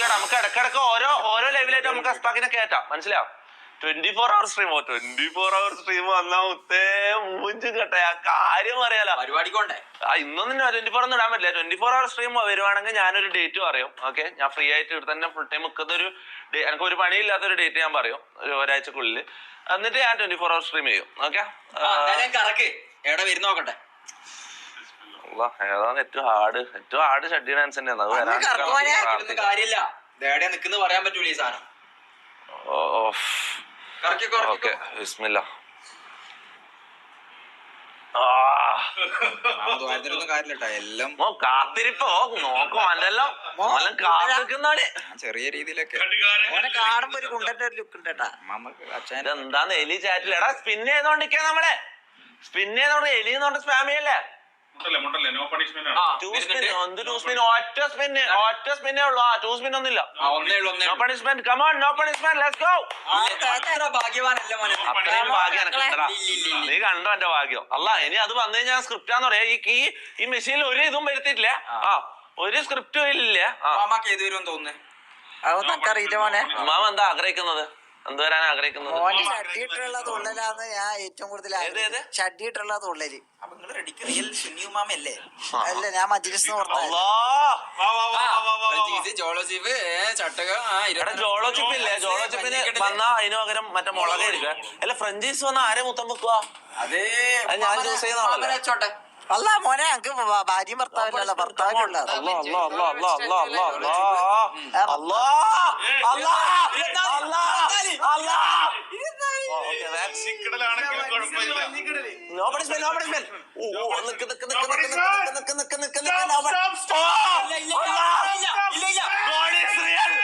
അങ്ങനെയല്ലടാ നമുക്ക് ഇടക്കിടക്ക് ഓരോ ഓരോ ലെവലായിട്ട് നമുക്ക് അസ്പാക്കിനെ കേറ്റാം. മനസ്സിലാവും ട്വന്റി ഫോർ അവർ സ്ട്രീമോ ട്വന്റി ഫോർ അവർ സ്ട്രീം വന്നാ ഉത്തേ മൂഞ്ചു കേട്ടെ. ആ കാര്യം അറിയാലോ. പരിപാടിക്കൊണ്ടേ ആ ഇന്നൊന്നും ട്വന്റി ഫോർ ഒന്നും ഇടാൻ പറ്റില്ല. ട്വന്റി ഫോർ അവർ സ്ട്രീം വരുവാണെങ്കിൽ ഞാനൊരു ഡേറ്റ് പറയും ഓക്കെ ഞാൻ ഫ്രീ ആയിട്ട് ഇവിടെ തന്നെ ഫുൾ ടൈം നിൽക്കുന്ന ഒരു എനിക്ക് ഒരു പണിയില്ലാത്ത ഒരു ഡേറ്റ് ഞാൻ പറയും. ഒരു ഒരാഴ്ചക്കുള്ളിൽ എന്നിട്ട് ഞാൻ ട്വന്റി ഫോർ അവർ സ്ട്രീം ചെയ്യും ഓക്കെ കറക്ക്. എവിടെ വരുന്ന നോക്കട്ടെ. ഏതാണ് ഏറ്റവും ഹാർഡ് ഏറ്റവും ഹാർഡ് ഷഡ്ഡി ഡാൻസ് തന്നെയാണ് അത് വരാൻ കാര്യമില്ല. എവിടെയാ നിൽക്കുന്ന പറയാൻ പറ്റൂല ഈ സാധനം. ഓക്കെ വിസ്മില്ല കാത്തിരിപ്പോ നോക്കും അല്ലെല്ലാം. ചെറിയ രീതിയിലൊക്കെ. ഓനെ കാണുമ്പോ ഒരു കുണ്ടന്റെ ഒരു ലുക്ക് ഉണ്ട് ഇതെന്താന്ന് എലി ചാറ്റിൽ എടാ സ്പിൻ ചെയ്തോണ്ടിരിക്കാ നമ്മളെ. സ്പിൻ ചെയ്തോണ്ട് എലി എന്നോണ്ട് സ്പാം ചെയ്യല്ലേ? മുട്ടല്ലേ മുട്ടല്ലേ നോ കണ്ടോ എന്റെ ഭാഗ്യം? അല്ല ഇനി അത് വന്നു കഴിഞ്ഞാൽ സ്ക്രിപ്റ്റാന്ന് പറയാ. ഈ ഈ ഈ മെഷീനിൽ ഒരു ഇതും വരുത്തിയിട്ടില്ല. ആ. ഒരു സ്ക്രിപ്റ്റും ഇല്ല. തോന്നുന്നേ? അതൊന്നും അറിയില്ല മോനെ. മാമ എന്താ ആഗ്രഹിക്കുന്നത്? എന്ത് വരാൻ ആഗ്രഹിക്കുന്നത്? മോന്റെ ഷഡ്ഡിയിട്ടുള്ള തുള്ളലാന്ന് ഞാൻ ഏറ്റവും കൂടുതൽ? ഷഡ്ഡിയിട്ടുള്ള തുള്ളൽ. അപ്പൊ റെഡിക്ക് റിയൽ അല്ല ഞാൻ മജ്ലിസ് അല്ലാ ചട്ടക എടാ ജോളോ ജോളോ ചിപ്പിന് വന്നാ അതിന് പകരം മറ്റേ മുളക് എടുക്കുക അല്ല ഫ്രഞ്ചീസ് വന്നാ ആരെ മുത്തം വെക്കുക അതേ അത് ഞാൻ ചൂസ് ചെയ്യുന്ന ആളല്ലേ? അല്ല മോനെ ഞങ്ങക്ക് ഭാര്യയും ഭർത്താവില്ലല്ലോ ഭർത്താവിനുള്ള അല്ലാ, അല്ലാ, അല്ലാ, അല്ലാ, അല്ലാ, അല്ലാ, അല്ലാ. അല്ലാ, അല്ലാ, അല്ലാ, അല്ലാ. ഓ, No punishment, no punishment. ഓ, നിക്ക്, നിക്ക്, നിക്ക്, നിക്ക്. നിക്ക്, നിക്ക്, നിക്ക്, നിക്ക്, Stop, stop, stop. ഓ, ഇല്ല, ഇല്ല. ഇല്ല, ഇല്ല, ഇല്ല. God is real.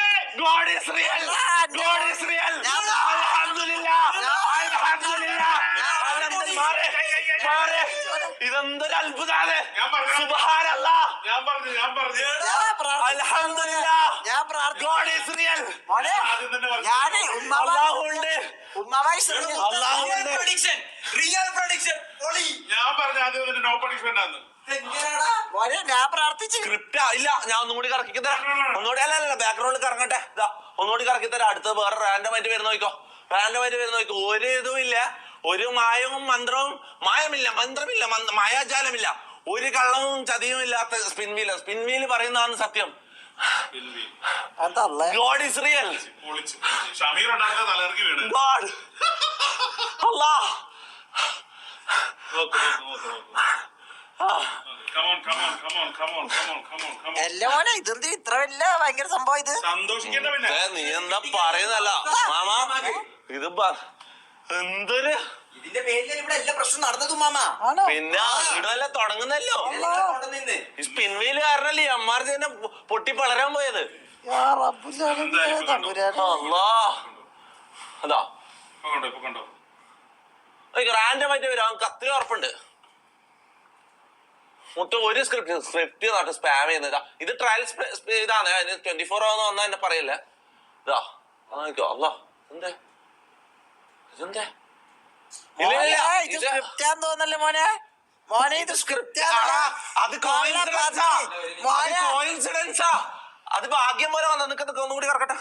God is real. God prediction അത്ഭുതാണ് ഞാൻ പറഞ്ഞു ആദ്യം തന്നെ നോ പണിഷ്മെന്റ് ആണ് എങ്ങനെയാടാ? ഞാൻ പ്രാർത്ഥിച്ചു. സ്ക്രിപ്റ്റ് ഇല്ല ഞാൻ ഒന്നുകൂടി കറക്കി തരാം. ഒന്നുകൂടി അല്ല അല്ല ബാക്ക്ഗ്രൗണ്ടിൽ കറങ്ങട്ടെ. ഇതാ ഒന്നുകൂടി കറക്കി തരാം. അടുത്ത വേറെ റാൻഡം ആയിട്ട് വരുന്ന നോക്കോ റാൻഡം ആയിട്ട് വരുന്ന നോക്കോ ഒരു ഇതും ഇല്ല. ഒരു മായവും മന്ത്രവും മായമില്ല മന്ത്രമില്ല മായാജാലമില്ല. ഒരു കള്ളവും ചതിയും ഇല്ലാത്ത സ്പിൻ വീൽ സ്പിൻ വീൽ പറയുന്നതാണ് സത്യം. ഗോഡ് ഇസ് റിയൽ ഗോഡ് അല്ലാ ഇതെന്ത് ഇത്ര വലിയ ഭയങ്കര സംഭവം ഇത്? സന്തോഷിക്കണ്ട പിന്നെ. നീ എന്താ പറയുന്നല്ല മാമാ ഇത് എന്തൊരു? ഇതിന്റെ പേരിൽ ഇവിടെ എല്ലാ പ്രശ്നം നടന്നതും മാമ. ആണോ? പിന്നെ ഇവിടെല്ലാം തുടങ്ങുന്നല്ലോ? നിന്ന്. ഈ സ്പിൻ വീൽ കാരണല്ലേ ഈ അമ്മാർ തന്നെ പൊട്ടി പളരാൻ പോയത്? യാ റബ്ബുല്ലാലമീൻ, തമ്പുരാനെ. അല്ലാ അതാ. ഇപ്പൊ കണ്ടോ ഇപ്പൊ കണ്ടോ. റാൻഡം ആയിട്ട് വരും. അവൻ കത്തിൽ ഉറപ്പുണ്ട്. മൊത്തം ഒരു സ്ക്രിപ്റ്റ് സ്ക്രിപ്റ്റ് നാട്ട് സ്പാം ചെയ്യുന്നതാ. ഇത്. ട്രയൽ ഇതാണ്. ട്വന്റി ഫോർ ആവുന്ന വന്നാ എന്നെ പറയല്ലേ? ഇതാ. ആ, അല്ലാ എന്തേ? ഇതെന്തേ. മോനെ, ഇത് ഇത് തോന്നല്ലേ മോനെ? മോനെ ഇത് സ്ക്രിപ്റ്റ് അത് കോയിൻസിഡൻസാ അത് ഭാഗ്യം പോലെ വന്നു. നിനക്ക് നിക്ക് ഒന്നുകൂടി കറക്കട്ടെ